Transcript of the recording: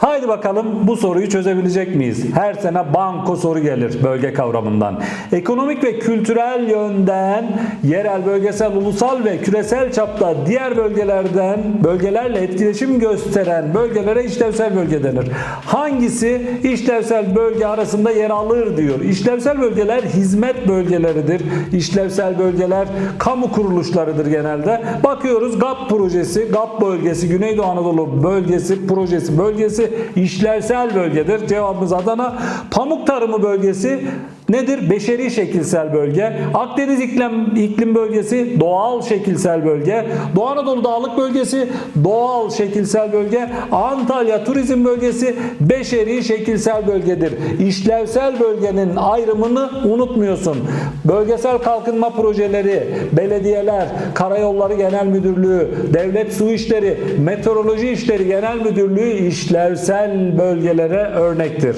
Haydi bakalım bu soruyu çözebilecek miyiz? Her sene banko soru gelir bölge kavramından. Ekonomik ve kültürel yönden yerel, bölgesel, ulusal ve küresel çapta diğer bölgelerden bölgelerle etkileşim gösteren bölgelere işlevsel bölge denir. Hangisi işlevsel bölge arasında yer alır diyor. İşlevsel bölgeler hizmet bölgeleridir. İşlevsel bölgeler kamu kuruluşlarıdır genelde. Bakıyoruz GAP projesi, GAP bölgesi, Güneydoğu Anadolu bölgesi, projesi, bölgesi işlevsel bölgedir. Cevabımız Adana. Pamuk tarımı bölgesi nedir? Beşeri şekilsel bölge. Akdeniz iklim, iklim bölgesi doğal şekilsel bölge. Doğu Anadolu Dağlık bölgesi doğal şekilsel bölge. Antalya turizm bölgesi beşeri şekilsel bölgedir. İşlevsel bölgenin ayrımını unutmuyorsun. Bölgesel kalkınma projeleri, belediyeler, Karayolları Genel Müdürlüğü, Devlet Su İşleri, Meteoroloji İşleri Genel Müdürlüğü işlevsel bölgelere örnektir.